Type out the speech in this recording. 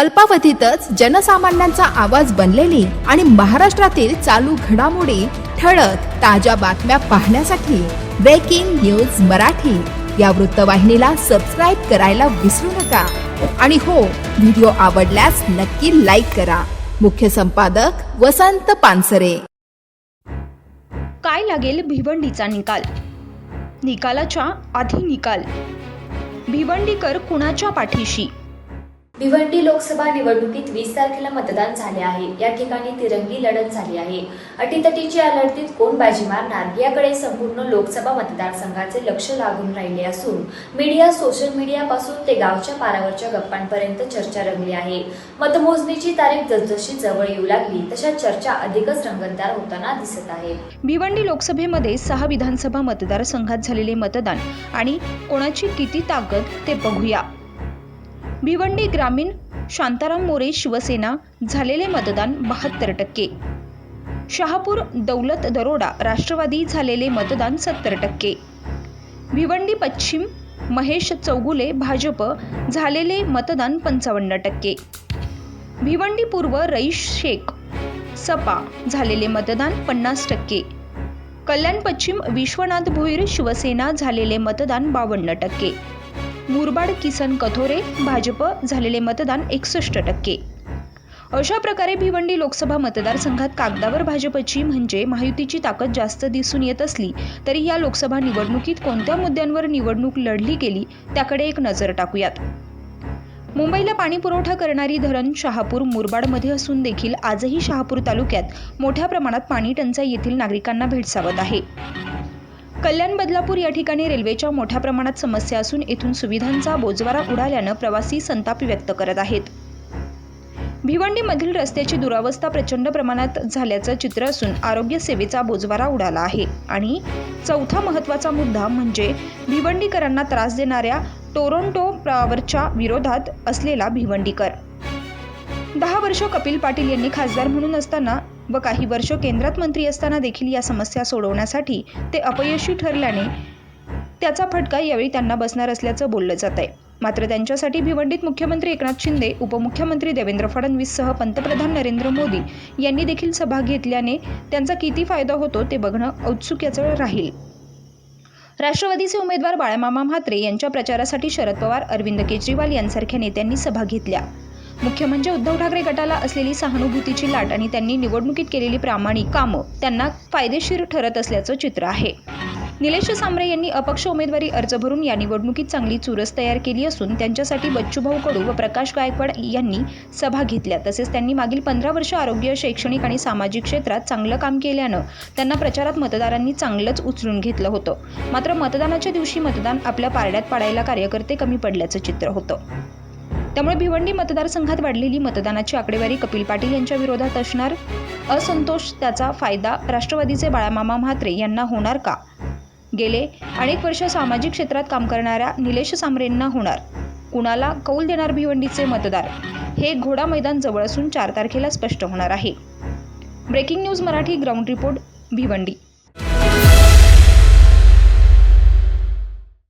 अल्पावधीतच जनसामान्यांचा आवाज बनलेली आणि महाराष्ट्रातील चालू घडामोडी ठळक ताज्या बातम्या पाहण्यासाठी ब्रेकिंग न्यूज मराठी. या वृत्तवाहिनीला सबस्क्राईब करायला विसरू नका. आणि हो व्हिडिओ आवडल्यास नक्की लाईक करा. मुख्य संपादक वसंत पानसरे. काय लागेल भिवंडीचा निकाल? निकालाच्या आधी निकाल. भिवंडीकर कुणाच्या पाठीशी? भिवंडी लोकसभा निवडणुकीत वीस तारखेला मतदान झाले आहे. या ठिकाणी तिरंगी लढत झाली आहे. अटीतटीच्या या लढतीत कोण बाजी मारणार? याकडे संपूर्ण लोकसभा मतदारसंघाचे लक्ष लागून राहिले असून मीडिया सोशल मीडियापासून ते गावच्या पारावरच्या गप्पांपर्यंत चर्चा रंगली आहे. मतमोजणीची तारीख जसजशी जवळ येऊ लागली तशा चर्चा अधिकच रंगतदार होताना दिसत आहे. भिवंडी लोकसभेमध्ये सहा विधानसभा मतदारसंघात झालेले मतदान आणि कोणाची किती ताकद ते बघूया. भिवंडी ग्रामीण शांताराम मोरे शिवसेना झालेले मतदान बहात्तर टक्के. शहापूर दौलत दरोडा राष्ट्रवादी झालेले मतदान सत्तर टक्के. भिवंडी पश्चिम महेश चौगुले भाजप झालेले मतदान पंचावन्न टक्के. भिवंडी पूर्व रईश शेख सपा झालेले मतदान पन्नास टक्के. कल्याण पश्चिम विश्वनाथ भोईर शिवसेना झालेले मतदान बावन्न टक्के. मुरबाड किसन कथोरे भाजप झालेले मतदान एकसष्ट टक्के. अशा प्रकारे भिवंडी लोकसभा मतदारसंघात कागदावर भाजपची म्हणजे महायुतीची ताकद जास्त दिसून येत असली तरी या लोकसभा निवडणुकीत कोणत्या मुद्द्यांवर निवडणूक लढली गेली त्याकडे एक नजर टाकूयात. मुंबईला पाणी पुरवठा करणारी धरण शहापूर मुरबाडमध्ये असून देखील आजही शहापूर तालुक्यात मोठ्या प्रमाणात पाणी टंचाई येथील नागरिकांना भेडसावत आहे. कल्याण बदलापूर या ठिकाणी रेल्वेच्या मोठ्या प्रमाणात समस्या असून येथून सुविधांचा बोजवारा उडाल्यानं प्रवासी संताप व्यक्त करत आहेत. भिवंडीमधील रस्त्याची दुरावस्था प्रचंड प्रमाणात झाल्याचं चित्र असून आरोग्य सेवेचा बोजवारा उडाला आहे. आणि चौथा महत्त्वाचा मुद्दा म्हणजे भिवंडीकरांना त्रास देणाऱ्या टोरोंटो प्रावरच्या विरोधात असलेला भिवंडीकर. दहा वर्ष कपिल पाटील यांनी खासदार म्हणून असताना व काही वर्ष केंद्रात मंत्री असताना देखील या समस्या सोडवण्यासाठी ते अपयशी ठरल्याने त्याचा फटका यावेळी त्यांना बसणार असल्याचं बोललं जात आहे. मात्र त्यांच्यासाठी भिवंडीत मुख्यमंत्री एकनाथ शिंदे उपमुख्यमंत्री देवेंद्र फडणवीससह पंतप्रधान नरेंद्र मोदी यांनी देखील सभा घेतल्याने त्यांचा किती फायदा होतो ते बघणं औत्सुक्याचं राहील. राष्ट्रवादीचे उमेदवार बाळामामा म्हात्रे यांच्या प्रचारासाठी शरद पवार अरविंद केजरीवाल यांसारख्या नेत्यांनी सभा घेतल्या. मुख्य म्हणजे उद्धव ठाकरे गटाला असलेली सहानुभूतीची लाट आणि त्यांनी निवडणुकीत केलेली प्रामाणिक कामं त्यांना फायदेशीर ठरत असल्याचं चित्र आहे. निलेश सांबरे यांनी अपक्ष उमेदवारी अर्ज भरून या निवडणुकीत चांगली चुरस तयार केली असून त्यांच्यासाठी बच्चूभाऊ कडू व प्रकाश गायकवाड यांनी सभा घेतल्या. तसेच त्यांनी मागील पंधरा वर्ष आरोग्य शैक्षणिक आणि सामाजिक क्षेत्रात चांगलं काम केल्यानं त्यांना प्रचारात मतदारांनी चांगलंच उचलून घेतलं होतं. मात्र मतदानाच्या दिवशी मतदान आपल्या पारड्यात पाडायला कार्यकर्ते कमी पडल्याचं चित्र होतं. त्यामुळे भिवंडी मतदारसंघात वाढलेली मतदानाची आकडेवारी कपिल पाटील यांच्या विरोधात असणार? असंतोष त्याचा फायदा राष्ट्रवादीचे बाळामामा म्हात्रे यांना होणार का? गेले अनेक वर्ष सामाजिक क्षेत्रात काम करणाऱ्या निलेश सांबरेंना होणार. कुणाला कौल देणार भिवंडीचे मतदार? हे घोडा मैदान जवळ असून चार तारखेला स्पष्ट होणार आहे. Breaking news Marathi ground report Bhiwandi.